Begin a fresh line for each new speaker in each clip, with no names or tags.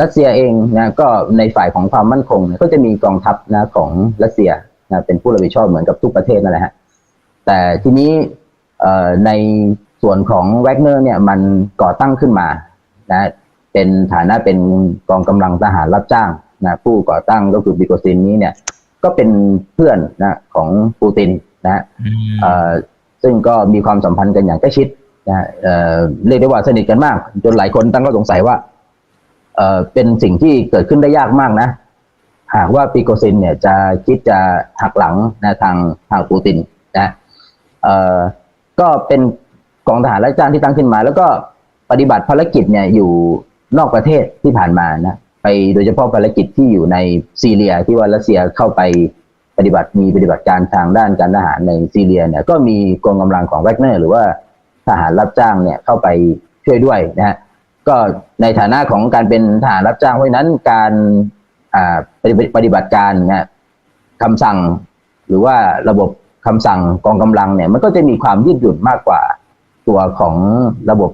รัสเซียเองนะก็ในฝ่ายของความมั่นคงเนี่ยก็จะมีกองทัพนะของรัสเซียนะเป็นผู้รับผิดชอบเหมือนกับทุกประเทศนั่นแหละฮะแต่ทีนี้เอ่อในส่วนของแวกเนอร์เนี่ยมันก่อตั้งขึ้นมานะเป็นฐานะเป็นกองกำลังทหารรับจ้างนะผู้ก่อตั้งก็คือบิโกซินนี้เนี่ยก็เป็นเพื่อนนะของปูตินนะฮะเอ่อซึ่งก็มีความสัมพันธ์กันอย่างใกล้ชิดนะฮะเอ่อเรียกได้ว่าสนิทกันมาก จนหลายคนตั้งข้อสงสัยว่า เอ่อเป็นสิ่งที่เกิดขึ้นได้ยากมากนะ หากว่าปีโกซินเนี่ยจะคิดจะหักหลังนะทางทางปูตินนะเอ่อก็เป็นกองทหารรับจ้างที่ตั้งขึ้นมา แล้วก็ปฏิบัติภารกิจเนี่ยอยู่นอกประเทศที่ผ่านมานะไปโดยเฉพาะภารกิจที่อยู่ในซีเรียที่ว่ารัสเซียเข้าไปปฏิบัติมีปฏิบัติการทางด้านการทหารในซีเรียเนี่ยก็มีกองกำลังของแวกเนอร์หรือว่าทหารรับจ้างเนี่ยเข้าไปช่วยด้วยนะฮะ ก็ในฐานะของการเป็นทหารรับจ้างเพราะนั้นการปฏิบัติการนี่ยคำสั่ง หรือว่าระบบคำสั่งกองกำลังเนี่ย มันก็จะมีความยืดหยุ่นมากกว่าตัวของระบบ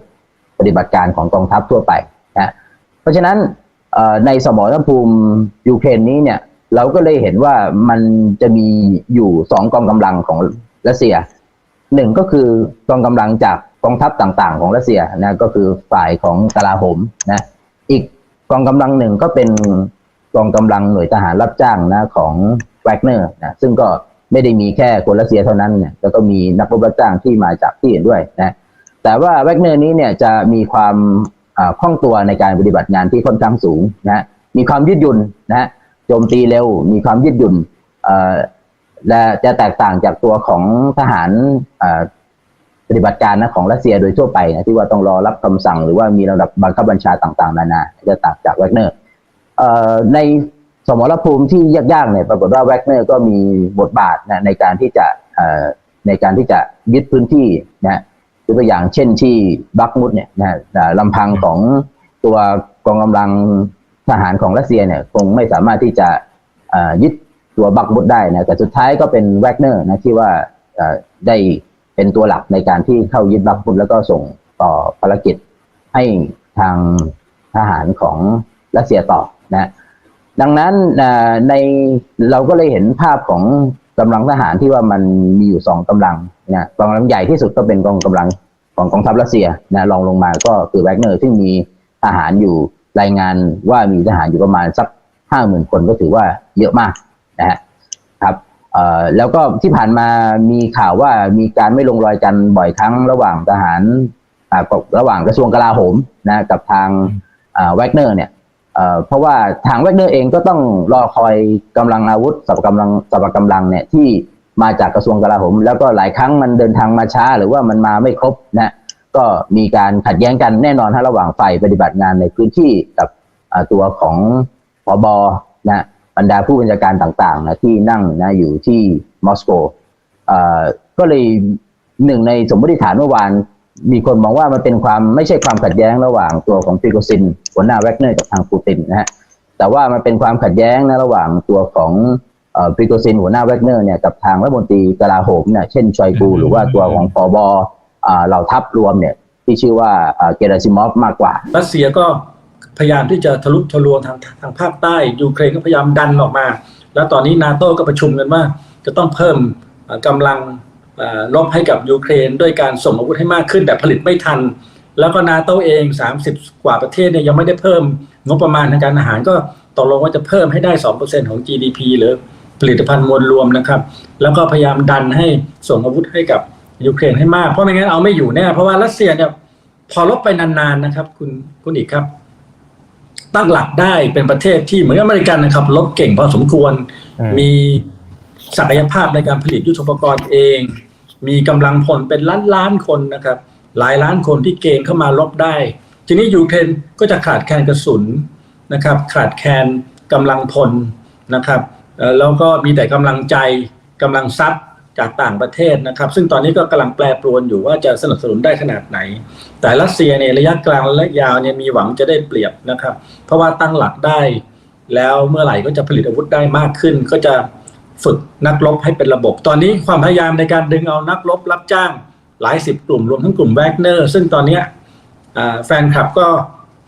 ปฏิบัติการของกองทัพทั่วไปนะเพราะฉะนั้นในสมรภูมิยูเครนนี้เนี่ย เราก็เลยเห็นว่ามันจะมีอยู่สองกองกำลังของรัสเซียหนึ่งก็คือกองกำลังจาก กองทัพต่างๆ ของรัสเซียนะก็คือฝ่ายของกลาโหมนะอีกกองกำลังหนึ่งก็เป็นกองกำลังหน่วยทหารรับจ้างนะของแวกเนอร์นะซึ่งก็ไม่ได้มีแค่คนรัสเซียเท่านั้นเนี่ยแล้วก็มีนักรบรับจ้างที่มาจากที่อื่นด้วยนะแต่ว่าแวกเนอร์นี้เนี่ยจะมีความอ่าคล่องตัวในการปฏิบัติงานที่ค่อนข้างสูงนะมีความยืดหยุ่นนะโจมตีเร็ว มีความยืดหยุ่นเอ่อและจะแตกต่างจากตัวของทหารอ่อ ปฏิบัติการนะของรัสเซียโดยทั่วไปนะที่ว่าต้องรอรับคำสั่งหรือว่ามีระดับบังคับบัญชาต่างๆ นานาจะต่างจากแวกเนอร์ในสมรภูมิที่ยากๆเนี่ยปรากฏว่าแวกเนอร์ก็มีบทบาทนะในการที่จะในการที่จะยึดพื้นที่นะยกตัวอย่างเช่นที่บักมุดเนี่ยนะลำพังของตัวกองกำลังทหารของรัสเซียเนี่ยคงไม่สามารถที่จะยึดตัวบักบุดได้นะแต่สุดท้ายก็เป็นแวกเนอร์นะที่ว่าได้ เป็นตัวหลักในการที่เข้ายึดบักบุดแล้วก็ส่งต่อภารกิจให้ทางทหารของรัสเซียต่อนะดังนั้นในเราก็เลยเห็นภาพของกำลังทหารที่ว่ามันมีอยู่สองกำลังนะกองกำลังใหญ่ที่สุดก็เป็นกองกำลังของกองทัพรัสเซียนะรองลงมาก็คือแวกเนอร์ซึ่งมีทหารอยู่รายงานว่ามีทหารอยู่ประมาณสักห้าหมื่นคนก็ถือว่าเยอะมากนะฮะครับ แล้วก็ที่ผ่านมามีข่าวว่ามีการไม่ลงรอยกันบ่อยครั้งระหว่างทหารระหว่างกระทรวงกลาโหมนะกับทางแวกเนอร์เนี่ยเพราะว่าทางแวกเนอร์เองก็ต้องรอคอยกำลังอาวุธสัพพะกำลังสัพพะกำลังเนี่ยที่มาจากกระทรวงกลาโหม แล้วก็หลายครั้งมันเดินทางมาช้าหรือว่ามันมาไม่ครบนะก็มีการขัดแย้งกันแน่นอนฮะระหว่างฝ่ายปฏิบัติงานในพื้นที่กับตัวของผบนะ บรรดาผู้บัญชาการต่างๆนะที่นั่งนะอยู่ที่มอสโกอ่าก็เลยหนึ่งในสมมติฐานเมื่อวาน มีคนมองว่ามันเป็นความไม่ใช่ความขัดแย้งระหว่างตัวของปริโกซินหัวหน้าแวกเนอร์กับทางปูตินนะฮะแต่ว่ามันเป็นความขัดแย้งนะระหว่างตัวของปริโกซินหัวหน้าแวกเนอร์เนี่ยกับทางรัฐมนตรีกลาโหมเนี่ยเช่นชอยกูหรือว่าตัวของผบอ่าเหล่าทัพรวมเนี่ยที่ชื่อว่าอ่าเกราซิมอฟมากกว่า
รัสเซียก็ พยายามที่จะทะลุทะลวงทางทางภาคใต้ยูเครนก็พยายามดันออกมา แล้วตอนนี้นาโต้ก็ประชุมกันว่า จะต้องเพิ่มเอ่อกำลังเอ่อรบให้กับยูเครน ด้วยการส่งอาวุธให้มากขึ้นแต่ผลิตไม่ทัน แล้วก็นาโต้เอง 30 กว่าประเทศเนี่ยยังไม่ได้เพิ่มงบประมาณทางการอาหารก็ตกลงว่าจะเพิ่มให้ได้ 2%ของ GDP หรือผลิตภัณฑ์มวลรวมนะครับ แล้วก็พยายามดันให้ส่งอาวุธให้กับยูเครนให้มากเพราะไม่งั้นเอาไม่อยู่แน่เพราะว่ารัสเซียเนี่ยพอลบไปนานๆนะครับ คุณคุณอีกครับ ตั้งหลักได้เป็นประเทศที่เหมือนอเมริกันนะครับลบเก่งพอสมควร
อืม
มีศักยภาพในการผลิตยุทโธปกรณ์เอง มีกำลังพลเป็นล้านล้านๆคนนะครับ หลายล้านคนที่เกณฑ์เข้ามาลบได้ ทีนี้ยูเครนก็จะขาดแคลนกระสุนนะครับ ขาดแคลนกำลังพลนะครับเอ่อแล้วก็มีแต่กำลังใจกำลังทรัพย์ จากต่างประเทศนะครับ ซึ่งตอนนี้ก็กำลังแปรปรวนอยู่ว่าจะสนับสนุนได้ขนาดไหน แต่รัสเซียเนี่ยระยะกลางและยาวเนี่ยมีหวังจะได้เปรียบนะครับ เพราะว่าตั้งหลักได้ แล้วเมื่อไหร่ก็จะผลิตอาวุธได้มากขึ้น ก็จะฝึกนักรบให้เป็นระบบ ตอนนี้ความพยายามในการดึงเอานักรบรับจ้างหลายสิบกลุ่มรวมทั้งกลุ่มแวกเนอร์ซึ่งตอนนี้แฟนคลับก็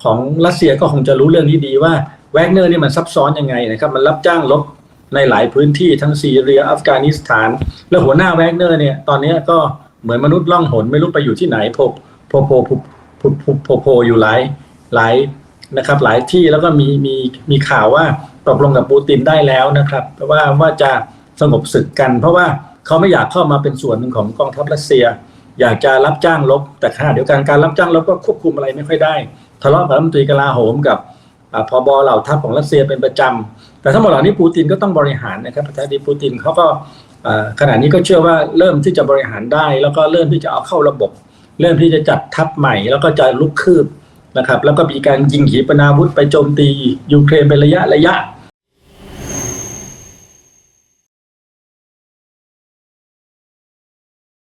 ของรัสเซียก็คงจะรู้เรื่องนี้ดีว่าแวกเนอร์นี่มันซับซ้อนยังไงนะครับ มันรับจ้างรบ ในหลายพื้นที่ทั้งซีเรียอัฟกานิสถาน และหัวหน้าแวกเนอร์เนี่ยตอนนี้ก็เหมือนมนุษย์ล่องหนไม่รู้ไปอยู่ที่ไหนโผล่โผล่โผล่โผอยู่หลายหลายนะครับหลายที่แล้วก็มีมีมีข่าวว่าตกลงกับปูตินได้แล้วนะครับว่าว่าจะสงบศึกกัน เพราะว่าเขาไม่อยากเข้ามาเป็นส่วนหนึ่งของกองทัพรัสเซีย อยากจะรับจ้างลบแต่ขณะเดียวกันการรับจ้างลบก็ควบคุมอะไรไม่ค่อยได้ ทะเลาะกับรัฐมนตรีกลาโหมกับ อาพบเหล่าทัพของรัสเซียเป็นประจำแต่ทั้งหมดเหล่านี้ปูตินก็ต้องบริหารนะครับประธานาธิบดีปูตินเขาก็อ่าขณะนี้ก็เชื่อว่าเริ่มที่จะบริหารได้ แล้วก็เริ่มที่จะเอาเข้าระบบ เริ่มที่จะจัดทัพใหม่ แล้วก็จะลุกคืบนะครับ แล้วก็มีการยิงขีปนาวุธไปโจมตียูเครนเป็นระยะระยะ